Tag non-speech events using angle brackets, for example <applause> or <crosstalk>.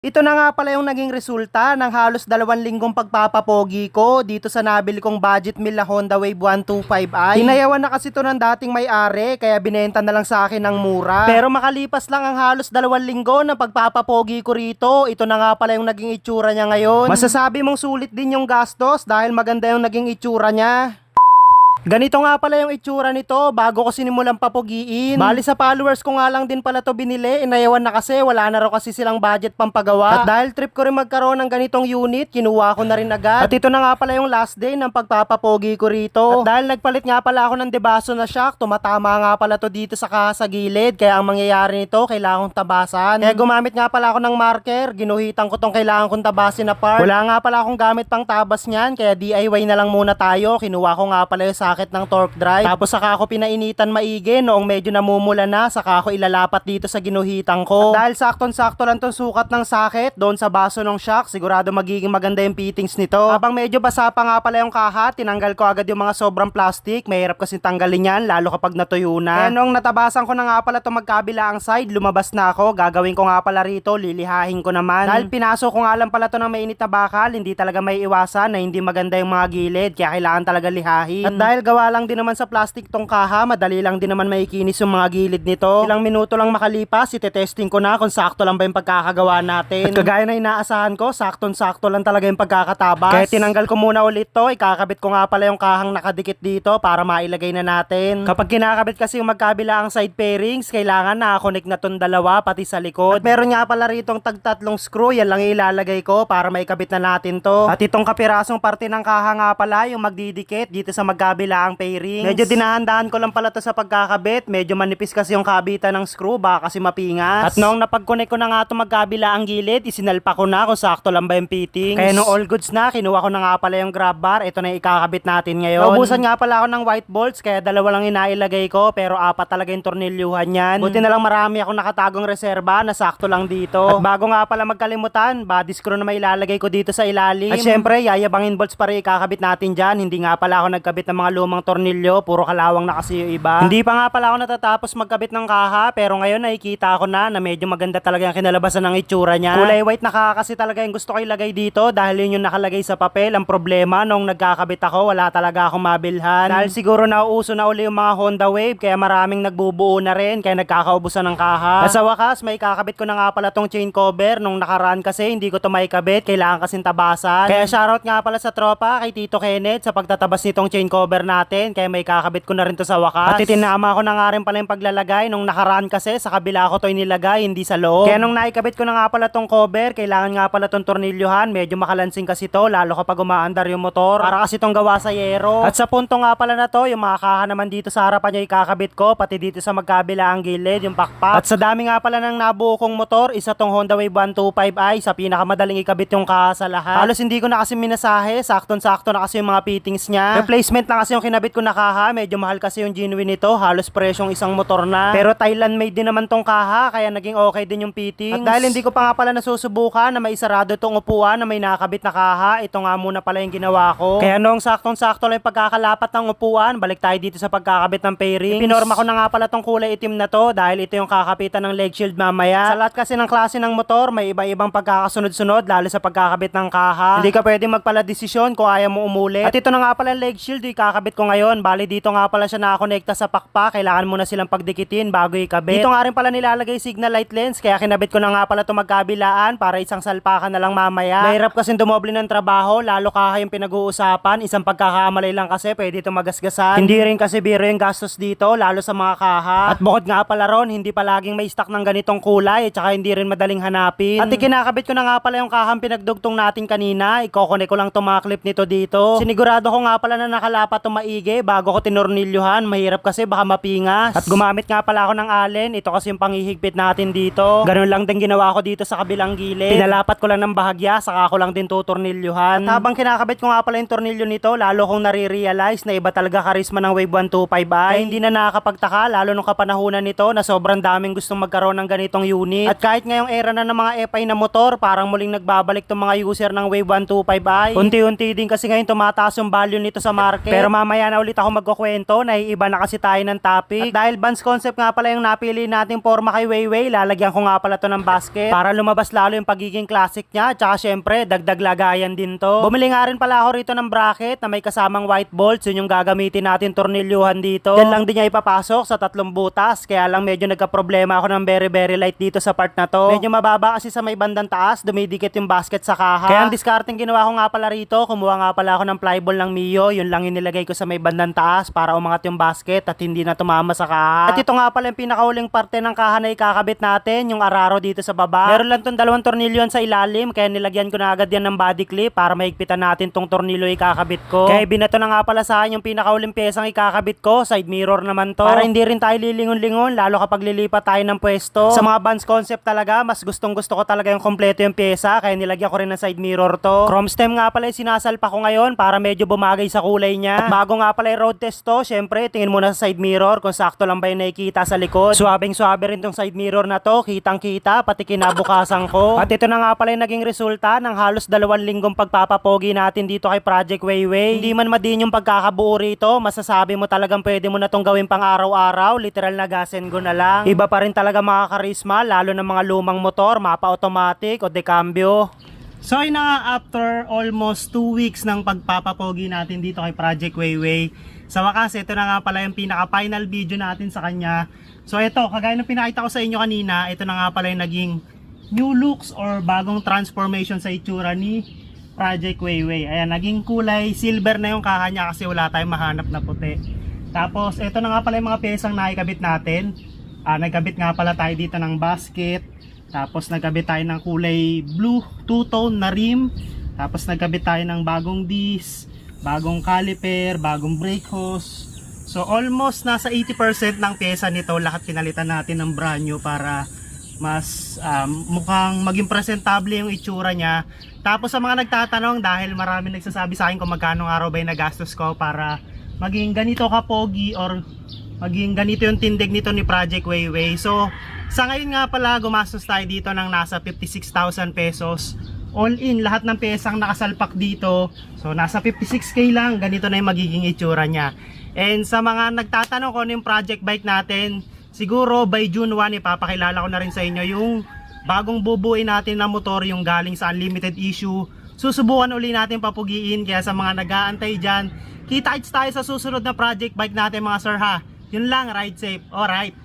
Ito na nga pala yung naging resulta ng halos dalawang linggong pagpapapogi ko dito sa nabili kong budget meal na Honda Wave 125i. Hinayawan na kasi ito ng dating may-ari kaya binenta na lang sa akin ng mura. Pero makalipas lang ang halos dalawang linggo ng pagpapapogi ko rito, ito na nga pala yung naging itsura niya ngayon. Masasabi mong sulit din yung gastos dahil maganda yung naging itsura niya. Ganito nga pala yung itsura nito bago ko sinimulang papugiin. Bali sa followers ko nga lang din pala to binili. Inayawan na kasi wala na raw kasi silang budget pampagawa. At dahil trip ko rin magkaroon ng ganitong unit, kinuha ko na rin agad. At ito na nga pala yung last day ng pagpapapogi ko rito. At dahil nagpalit nga pala ako ng debaso na shock, tumatama nga pala to dito sa kaha sa gilid. Kaya ang mangyayari nito, kailangan kong tabasan. Kaya gumamit nga pala ako ng marker, ginuhitan ko tong kailangan kong tabasin na part. Wala nga pala akong gamit pang tabas niyan, kaya DIY na lang muna tayo. Kinuha ko nga pala yung sakit ng torque drive. Tapos saka ako pinainitan maigi noong medyo namumula na, saka ako ilalapat dito sa ginuhitan ko. At dahil saktong-sakto lang tong sukat ng sakit doon sa baso ng shock, sigurado magiging maganda yung fittings nito. Habang medyo basa pa nga pala yung kaha, tinanggal ko agad yung mga sobrang plastic. Mahirap kasi tanggalin yan, lalo kapag natuyo na. Kaya nung natabasan ko na nga pala itong magkabila ang side, lumabas na ako. Gagawin ko nga pala rito, lilihahin ko naman. Dahil pinasok ko nga lang pala to ng mainit na bakal, hindi talaga may iwasan na hindi maganda yung mga gilid, kaya kailangan talaga lihahin. At dahil gawa lang din naman sa plastic tong kaha, madali lang din naman maikinis yung mga gilid nito. Ilang minuto lang makalipas, itetesting ko na kung sakto lang ba yung pagkakagawa natin. At kagaya na inaasahan ko, saktong-sakto lang talaga yung pagkakatabas. Kaya tinanggal ko muna ulit to, ikakabit ko nga pala yung kahang nakadikit dito para mailagay na natin. Kapag kinakabit kasi yung magkabila ang side pairings, kailangan na-connect na tong dalawa pati sa likod. At meron nga pala ritong tagtatlong screw, yan lang ilalagay ko para maikabit na natin to. At itong kapirasong parte ng kaha nga pala, yung magdidikit dito sa magkabila ang pairings. Medyo dinahandaan ko lang pala to sa pagkakabit, medyo manipis kasi yung kabitan ng screw, baka kasi mapingas. At noong napag-connect ko na nga itong magkabila ang gilid, isinalpa ko na kung sakto lang ba yung fittings. Kaya nung all goods na, kinuha ko na nga pala yung grab bar, ito na yung ikakabit natin ngayon. Naubusan nga pala ako ng white bolts, kaya dalawa lang inailagay ko, pero apat talaga yung tornilyuhan yan. Buti na lang marami ako nakatagong reserba na sakto lang dito. At bago nga pala magkalimutan, body screw na may ilalagay ko dito sa ilalim. At syempre, yayabangin bolts pa rin ikakabit natin dyan. Hindi nga pala ako nagkabit ng mga lumang tornilyo, puro kalawang na kasi yung iba. Hindi pa nga pala ako natatapos magkabit ng kaha, pero ngayon nakikita ko na na medyo maganda talaga yung kinalabasan ng itsura niya. Kulay white na kaha kasi talaga yung gusto ko ilagay dito dahil yun yung nakalagay sa papel. Ang problema, nung nagkakabit ako, wala talaga akong mabilhan. Dahil siguro nauuso na uli yung mga Honda Wave, kaya maraming nagbubuo na rin, kaya nagkakaubusan ng kaha. At sa wakas, may kakabit ko na nga pala tong chain cover. Nung nakaraan kasi, hindi ko to maikabit, kailangan kasing tabasan. Kaya shoutout nga pala sa tropa, kay Tito Kenneth, sa pagtatabas nitong chain cover natin, kaya may kakabit ko na rin to sa wakas. At itinama ko na nga rin pala yung paglalagay. Nung nakaraan kasi, sa kabila ko to inilagay, hindi sa loob. Kaya nung naikabit ko na nga pala tong cover, kailangan nga pala tong tornilyohan. Medyo makalansing kasi to, lalo kapag umaandar yung motor. Para kasi tong gawa sa yero. At sa punto nga pala na to, yung mga kaha naman dito sa harapan niya ikakabit ko, pati dito sa magkabila ang gilid, yung pakpak. At sa dami nga pala ng nabuo kong motor, isa tong Honda Wave 125i, sa pinakamadaling ikabit yung kaha sa lahat. Halos hindi ko na kasi minasahe, sakton-sakto na kasi yung mga fittings niya. Replacement lang kasi yung kinabit ko na kaha, medyo mahal kasi yung genuine nito, halos presyong isang motor na. Pero Thailand made din naman tong kaha, kaya naging okay din yung fittings. At dahil hindi ko pa nga pala nasusubukan na may isarado tong upuan na may nakabit na kaha, ito nga muna pala yung ginawa ko. Kaya nung saktong-sakto lang yung pagkakalapat ng upuan, balik tayo dito sa pagkakabit ng fairing. Pinorma ko na nga pala tong kulay itim na to dahil ito yung kakapitan ng leg shield mamaya. Sa lahat kasi ng klase ng motor, may iba-ibang pagkakasunod-sunod lalo sa pagkakabit ng kaha. Hindi ka pwedeng magpala desisyon kung ayaw mo umulit. At ito na nga pala yung leg shield, ikakabit ko ngayon. Bali dito nga pala siya nakakonekta sa pakpak. Kailangan mo na silang pagdikitin bago ikabit. Dito nga rin pala nilalagay signal light lens kaya kinabit ko na nga pala ito magkabilaan para isang salpakan na lang mamaya. Mahirap kasi dumoble ng trabaho lalo kaha yung pinag-uusapan. Isang pagkakamalay lang kasi pwede ito magasgasan. Hindi rin kasi biro yung gastos dito lalo sa mga kaha. At bukod nga pala ron, hindi palaging may stock ng ganitong kulay at saka hindi rin madaling hanapin. At ikinakabit ko na nga pala yung kahang pinagdugtong natin kanina. Ikokonek ko lang itong mga clip nito dito. Sinigurado ko nga pala na nakalapat maigi bago ko tinornilyuhan. Mahirap kasi baka mapingas. At gumamit nga pala ako ng allen. Ito kasi yung panghihigpit natin dito. Ganun lang din ginawa ko dito sa kabilang gilid. Pinalapat ko lang ng bahagya, saka ko lang din tutornilyuhan. At habang kinakabit ko nga pala yung tornilyo nito, lalo kong nare-realize na iba talaga karisma ng Wave 125i. Kaya hindi na nakakapagtaka, lalo nung kapanahunan nito na sobrang daming gustong magkaroon ng ganitong unit. At kahit ngayong era na ng mga FI na motor, parang muling nagbabalik tong mga user ng Wave 125i. Unti-unti din kasi ngayon tumataas yung value nito sa market. Pero mamaya na ulit ako magkukwento, naiiba na kasi tayo ng topic. At dahil Vans concept nga pala yung napili nating forma kay Weiwei, lalagyan ko nga pala to ng basket para lumabas lalo yung pagiging classic niya. Tsaka syempre, dagdag lagayan din to. Bumili nga rin pala ako rito ng bracket na may kasamang white bolts, yun yung gagamitin natin tornilyuhan dito. Yan lang din niya ipapasok sa tatlong butas, kaya lang medyo nagka-problema ako ng very very light dito sa part na to. Medyo mababa kasi sa may bandang taas, dumidikit yung basket sa kaha. Kaya ang discarding ginawa ko nga pala rito, kumuha nga pala ako ng flyball ng Mio, yun lang inilagay ko sa may bandang taas para umangat yung basket at hindi na tumama sa kaha. At ito nga pala yung pinakauling parte ng kaha na ikakabit natin, yung araro dito sa baba. Meron lang tong dalawang tornilyo sa ilalim, kaya nilagyan ko na agad yan ng body clip para mahigpitan natin tong tornilyo ikakabit ko. Kaya binato na nga pala sa akin yung pinakauling pyesang ikakabit ko, side mirror naman to. Para hindi rin tayo lilingon-lingon, lalo kapag lilipat tayo ng pwesto. Sa mga Vans concept talaga, mas gustong gusto ko talaga yung kompleto yung pyesa, kaya nilagyan ko rin ng side mirror to. Chrome stem nga pala yung sinasalpa ko ngayon para medyo bumagay sa kulay niya. At bago nga pala yung road test to, syempre tingin muna sa side mirror kung sakto lang ba yung nakikita sa likod. Suwabing suwabe rin tong side mirror na to, kitang kita, pati kinabukasan ko. <laughs> At ito na nga pala yung naging resulta ng halos dalawang linggong pagpapapogi natin dito kay Project Wayway. Hindi man madin yung pagkakabuo rito, masasabi mo talagang pwede mo na tong gawin pang araw-araw, literal na gas and go na lang. Iba pa rin talaga mga karisma, lalo ng mga lumang motor, mapa automatic o decambio. So ay na after almost 2 weeks ng pagpapapogi natin dito kay Project Wayway, sa wakas ito na nga pala yung pinaka final video natin sa kanya. So ito, kagaya ng pinakita ko sa inyo kanina, ito na nga pala yung naging new looks or bagong transformation sa itsura ni Project Wayway. Ayan, naging kulay silver na yung kaha niya kasi wala tayong mahanap na puti. Tapos ito na nga pala yung mga pyesang nakikabit natin. Ah, nagkabit nga pala tayo dito ng basket. Tapos nagkabit tayo ng kulay blue, two-tone na rim. Tapos nagkabit tayo ng bagong disc, bagong caliper, bagong brake hose. So almost nasa 80% ng pyesa nito lahat pinalitan natin ng brand new para mas um, mukhang maging presentable yung itsura niya. Tapos sa mga nagtatanong dahil marami nagsasabi sa akin kung magkano araw ba yung nagastos ko para maging ganito ka pogi or maging ganito yung tindig nito ni Project Wayway. So sa ngayon nga pala gumastos tayo dito ng nasa 56,000 pesos. All in, lahat ng pesang nakasalpak dito. So nasa 56k lang, ganito na yung magiging itsura niya. And sa mga nagtatanong kung ano yung project bike natin, siguro by June 1 ipapakilala ko na rin sa inyo yung bagong bubuin natin na motor yung galing sa unlimited issue. Susubukan uli natin papugiin kaya sa mga nag-aantay dyan, kita-kits tayo sa susunod na project bike natin mga sir ha. Yun lang, ride safe. Alright.